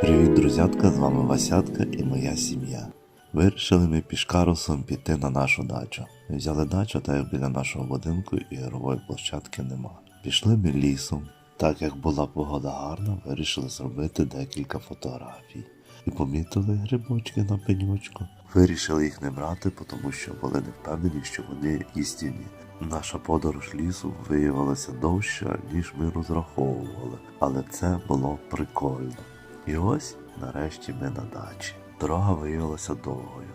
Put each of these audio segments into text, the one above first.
Привіт, друзятка, з вами Васятка і моя сім'я. Вирішили ми пішкарусом піти на нашу дачу. Ми взяли дачу, та як біля нашого будинку ігрової площадки нема. Пішли ми лісом. Так як була погода гарна, вирішили зробити декілька фотографій. І помітили грибочки на пеньочку. Вирішили їх не брати, тому що були не впевнені, що вони їстівні. Наша подорож лісу виявилася довша, ніж ми розраховували, але це було прикольно. І ось нарешті ми на дачі. Дорога виявилася довгою.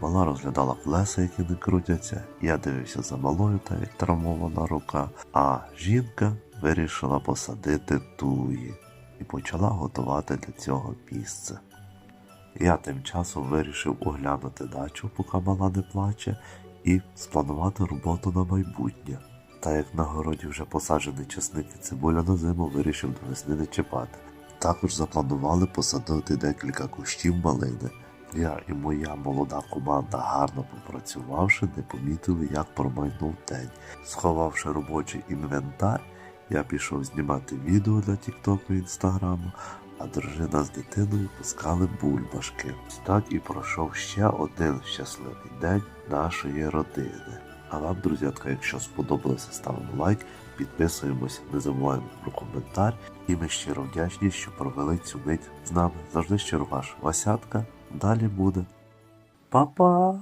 Мала розглядала плеса, які не крутяться. Я дивився за малою, та як травмована рука, а жінка вирішила посадити туї і почала готувати для цього місце. Я тим часом вирішив оглянути дачу, поки мала не плаче, і спланувати роботу на майбутнє. Та як на городі вже посаджений часник і цибуля на зиму, вирішив до весни не чіпати. Також запланували посадити декілька кущів малини. Я і моя молода команда, гарно попрацювавши, не помітили, як промайнув день. Сховавши робочий інвентар, я пішов знімати відео для Тіктоку і Інстаграму, а дружина з дитиною пускали бульбашки. Так і пройшов ще один щасливий день нашої родини. А вам, друзятка, якщо сподобалося, ставимо лайк, підписуємося, не забуваємо про коментар. І ми щиро вдячні, що провели цю мить з нами. Завжди щиро ваш Васятка. Далі буде. Па-па!